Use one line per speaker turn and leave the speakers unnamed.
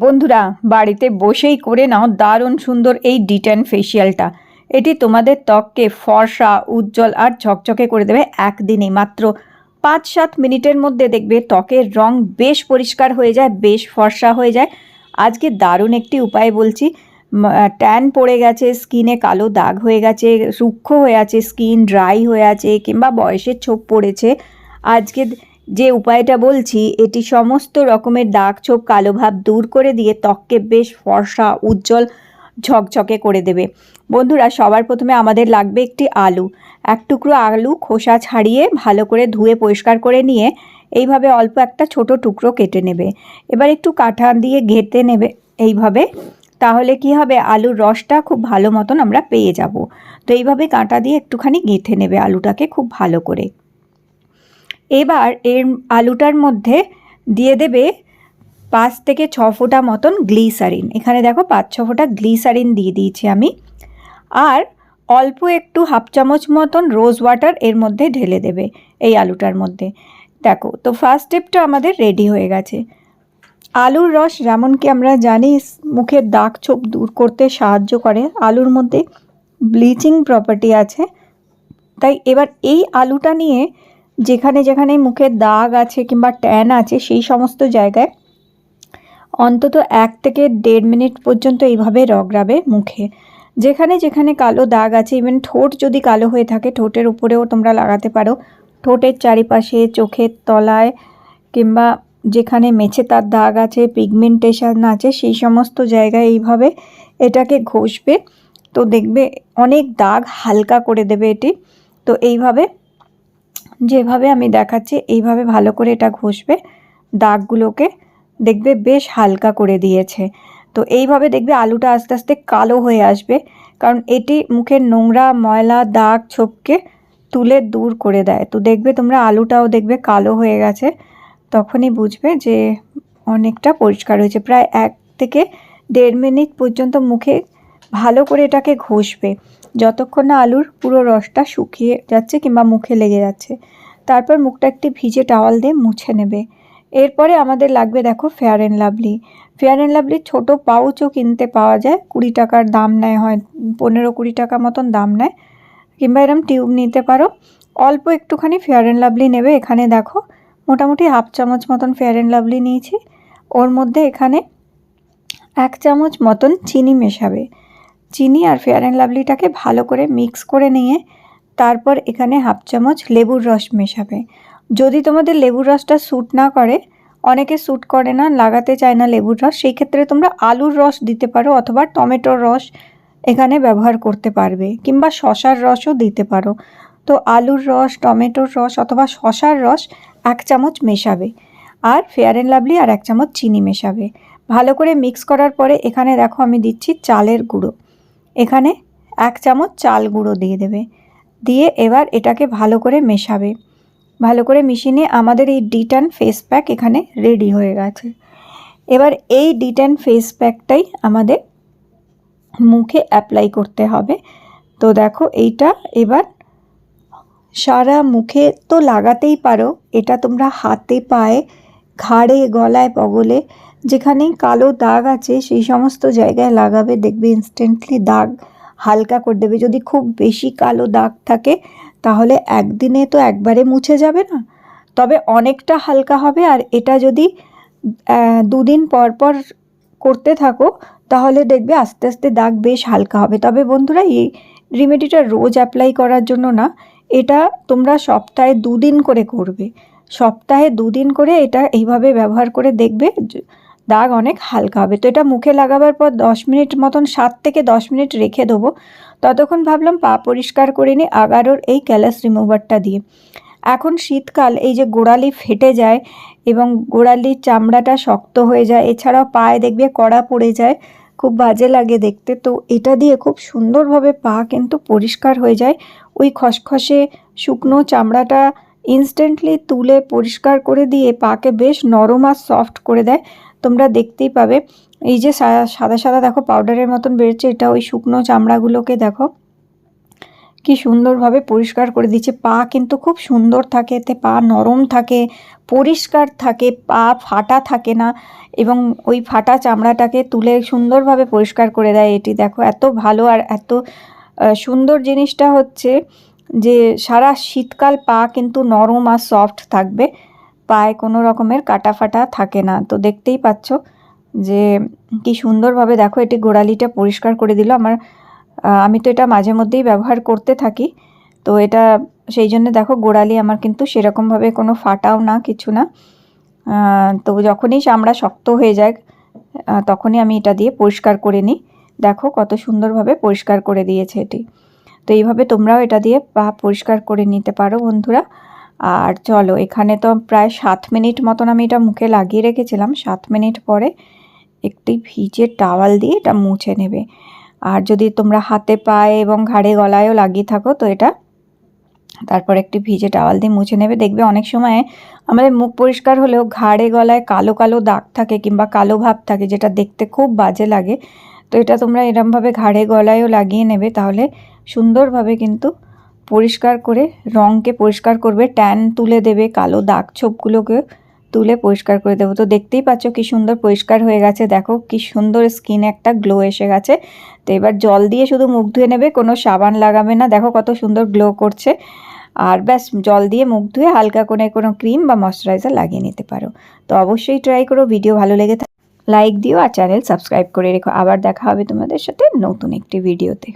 বন্ধুরা, বাড়িতে বসেই করে নাও দারুণ সুন্দর এই ডিটেন ফেসিয়ালটা এটি তোমাদের ত্বককে ফর্সা, উজ্জ্বল আর ঝকঝকে করে দেবে একদিনে মাত্র পাঁচ সাত মিনিটের মধ্যে দেখবে ত্বকের রং বেশ পরিষ্কার হয়ে যায়, বেশ ফর্সা হয়ে যায়। আজকে দারুণ একটি উপায় বলছি ট্যান পড়ে গেছে, স্কিনে কালো দাগ হয়ে গেছে, রুক্ষ হয়ে আছে, স্কিন ড্রাই হয়ে আছে, কিংবা বয়সের ছোপ পড়েছে। আজকে যে উপায়টা বলছি, এটি সমস্ত রকমের দাগ ছোপ কালো ভাব দূর করে দিয়ে ত্বককে বেশ ফর্সা, উজ্জ্বল, ঝকঝকে করে দেবে। বন্ধুরা, সবার প্রথমে আমাদের লাগবে একটি আলু। এক টুকরো আলু খোসা ছাড়িয়ে ভালো করে ধুয়ে পরিষ্কার করে নিয়ে এইভাবে অল্প একটা ছোট টুকরো কেটে নেবে। এবার একটু কাঠা দিয়ে ঘেটে নেবে এইভাবে। তাহলে কি হবে? আলুর রসটা খুব ভালো মতন আমরা পেয়ে যাব। তো এইভাবে কাঁটা দিয়ে একটুখানি গেঁথে নেবে আলুটাকে খুব ভালো করে। এবার এর আলুটার মধ্যে দিয়ে দেবে পাঁচ থেকে ছ ফোঁটা মতন গ্লিসারিন। এখানে দেখো পাঁচ ছ ফোঁটা গ্লিসারিন দিয়ে দিয়েছি আমি। আর অল্প একটু হাফ চামচ মতন রোজ ওয়াটার এর মধ্যে ঢেলে দেবে এই আলুটার মধ্যে। দেখো, তো ফার্স্ট স্টেপটা আমাদের রেডি হয়ে গেছে। আলুর রস যেমন কি আমরা জানি মুখের দাগ ছোপ দূর করতে সাহায্য করে। আলুর মধ্যে ব্লিচিং প্রপার্টি আছে। তাই এবার এই আলুটা নিয়ে যেখানে যেখানে মুখের দাগ আছে কিংবা ট্যান আছে, সেই সমস্ত জায়গায় অন্তত এক থেকে দেড় মিনিট পর্যন্ত এইভাবে রগড়াবে মুখে। যেখানে যেখানে কালো দাগ আছে ইভেন ঠোঁট যদি কালো হয়ে থাকে, ঠোঁটের উপরেও তোমরা লাগাতে পারো। ঠোঁটের চারিপাশে, চোখের তলায় কিংবা যেখানে মেছে তার দাগ আছে পিগমেন্টেশন আছে, সেই সমস্ত জায়গায় এইভাবে এটাকে ঘষবে। তো দেখবে অনেক দাগ হালকা করে দেবে এটি। তো এইভাবে যেভাবে আমি দেখাচ্ছি, এইভাবে ভালো করে এটা ঘষবে, দাগগুলোকে দেখবে বেশ হালকা করে দিয়েছে। তো এইভাবে দেখবে আলুটা আস্তে আস্তে কালো হয়ে আসবে, কারণ এটি মুখের নোংরা, ময়লা, দাগ, ছোপকে তুলে দূর করে দেয়। তো দেখবে তোমরা আলুটাও দেখবে কালো হয়ে গেছে, তখনই বুঝবে যে অনেকটা পরিষ্কার হয়েছে। প্রায় এক থেকে দেড় মিনিট পর্যন্ত মুখে ভালো করে এটাকে ঘষবে। যতক্ষণ না আলুর পুরো রসটা শুকিয়ে যাচ্ছে কিংবা মুখে লেগে যাচ্ছে, তারপর মুখটা একটি ভিজে টাওয়াল দিয়ে মুছে নেবে। এরপরে আমাদের লাগবে দেখো Fair and Lovely Fair and লাভলির ছোটো পাউচও কিনতে পাওয়া যায়, কুড়ি টাকার দাম নেয় হয়, পনেরো কুড়ি টাকা মতন দাম নেয়। কিংবা এরম টিউব নিতে পারো। অল্প একটুখানি ফেয়ার অ্যান্ড লাভলি নেবে। এখানে দেখো মোটামুটি হাফ চামচ মতন ফেয়ার অ্যান্ড লাভলি নিয়েছি। ওর মধ্যে এখানে এক চামচ মতন চিনি মেশাবে। চিনি আর ফেয়ার অ্যান্ড লাভলিটাকে ভালো করে মিক্স করে নিয়ে তারপর এখানে হাফ চামচ লেবুর রস মেশাবে। যদি তোমাদের লেবুর রসটা স্যুট না করে, অনেকে স্যুট করে না, লাগাতে চায় না লেবুর রস, সেই ক্ষেত্রে তোমরা আলুর রস দিতে পারো অথবা টমেটোর রস এখানে ব্যবহার করতে পারবে, কিংবা শশার রসও দিতে পারো। তো আলুর রস, টমেটোর রস অথবা শশার রস এক চামচ মেশাবে আর ফেয়ার অ্যান্ড লাভলি আর এক চামচ চিনি মেশাবে। ভালো করে মিক্স করার পরে এখানে দেখো আমি দিচ্ছি চালের গুঁড়ো। এখানে এক চামচ চাল গুঁড়ো দিয়ে দেবে। দিয়ে এবার এটাকে ভালো করে মেশাবে। ভালো করে মিশিয়ে নিয়ে আমাদের এই ডিটান ফেস প্যাক এখানে রেডি হয়ে গেছে। এবার এই ডিটান ফেস প্যাকটাই আমাদের মুখে অ্যাপ্লাই করতে হবে। তো দেখো এইটা এবার সারা মুখে তো লাগাতেই পারো। এটা তোমরা হাতে পায়ে ঘাড়ে, গলায়, পগলে যেখানেই কালো দাগ আছে, সেই সমস্ত জায়গায় লাগাবে, দেখবে ইনস্ট্যান্টলি দাগ হালকা করে দেবে। যদি খুব বেশি কালো দাগ থাকে, তাহলে একদিনে তো একবারে মুছে যাবে না। তবে অনেকটা হালকা হবে আর এটা যদি দুদিন পর পর করতে থাকো, তাহলে দেখবে আস্তে আস্তে দাগ বেশ হালকা হবে। তবে বন্ধুরা, এই রেমেডিটা রোজ অ্যাপ্লাই করার জন্য না, এটা তোমরা সপ্তাহে দুদিন করে করবে। সপ্তাহে দুদিন করে এটা এইভাবে ব্যবহার করে দেখবে দাগ অনেক হালকা হবে। তো এটা মুখে লাগাবার পর দশ মিনিট মতন, সাত থেকে দশ মিনিট রেখে দেবো। ততক্ষণ ভাবলাম পা পরিষ্কার করে নিই আগারোর এই ক্যালাস রিমুভারটা দিয়ে। এখন শীতকাল, এই যে গোড়ালি ফেটে যায় এবং গোড়ালির চামড়াটা শক্ত হয়ে যায়, এছাড়াও পায়ে দেখবে কড়া পড়ে যায়, খুব বাজে লাগে দেখতে। তো এটা দিয়ে খুব সুন্দরভাবে পা কিন্তু পরিষ্কার হয়ে যায়। ওই খসখসে শুকনো চামড়াটা ইনস্ট্যান্টলি তুলে পরিষ্কার করে দিয়ে পাকে বেশ নরম আর সফট করে দেয়। তোমরা দেখতেই পাবে। এই যে সাদা সাদা দেখো পাউডারের মতন বেরোচ্ছে এটা ওই শুকনো চামড়াগুলোকে দেখো। কি সুন্দরভাবে পরিষ্কার করে দিচ্ছে। পা কিন্তু খুব সুন্দর থাকে। এতে পা নরম থাকে, পরিষ্কার থাকে, পা ফাটা থাকে না। এবং ওই ফাটা চামড়াটাকে তুলে সুন্দরভাবে পরিষ্কার করে দেয়। এটি দেখো, এত ভালো আর এত সুন্দর জিনিসটা হচ্ছে যে সারা শীতকাল পা কিন্তু নরম আর সফট থাকবে, পায়ে কোনো রকমের কাটা ফাটা থাকে না। তো দেখতেই পাচ্ছ যে কি সুন্দরভাবে দেখো এটি গোড়ালিটা পরিষ্কার করে দিল। আমার আমি তো এটা মাঝে মধ্যেই ব্যবহার করতে থাকি। তো এটা সেই জন্য দেখো গোড়ালি আমার কিন্তু সেরকমভাবে কোনো ফাটাও না, কিছু না। তো যখনই চামড়া শক্ত হয়ে যায় তখনই আমি এটা দিয়ে পরিষ্কার করে নিই। দেখো কত সুন্দরভাবে পরিষ্কার করে দিয়েছে এটি। তো এইভাবে তোমরাও এটা দিয়ে পা পরিষ্কার করে নিতে পারো, বন্ধুরা। আর চলো, এখানে তো প্রায় সাত মিনিট মতন আমি এটা মুখে লাগিয়ে রেখেছিলাম। সাত মিনিট পরে একটি ভিজে টাওয়াল দিয়ে এটা মুছে নেবে। আর যদি তোমরা হাতে পায়ে এবং ঘাড়ে গলায়ও লাগিয়ে থাকো, তো এটা তারপর একটি ভিজে টাওয়াল দিয়ে মুছে নেবে। দেখবে অনেক সময় আমাদের মুখ পরিষ্কার হলেও ঘাড়ে গলায় কালো কালো দাগ থাকে কিংবা কালো ভাব থাকে, যেটা দেখতে খুব বাজে লাগে। তো এটা তোমরা এরমভাবে ঘাড়ে গলায়ও লাগিয়ে নেবে, তাহলে সুন্দরভাবে কিন্তু পরিষ্কার করে রঙকে পরিষ্কার করবে, ট্যান তুলে দেবে, কালো দাগ ছোপগুলোকে তুলে পরিষ্কার করে দেবো। তো দেখতেই পাচ্ছ কি সুন্দর পরিষ্কার হয়ে গেছে, দেখো কি সুন্দর স্কিনে একটা গ্লো এসে গেছে। তো এবার জল দিয়ে শুধু মুখ ধুয়ে নেবে, কোনো সাবান লাগাবে না, দেখো কত সুন্দর গ্লো করছে। আর ব্যাস, জল দিয়ে মুখ ধুয়ে হালকা করে কোনো ক্রিম বা ময়শ্চারাইজার লাগিয়ে নিতে পারো। তো অবশ্যই ট্রাই করো, ভিডিও ভালো লেগে লাইক দিও আর চ্যানেল সাবস্ক্রাইব করে রেখো। আবার দেখা হবে তোমাদের সাথে নতুন একটি ভিডিওতে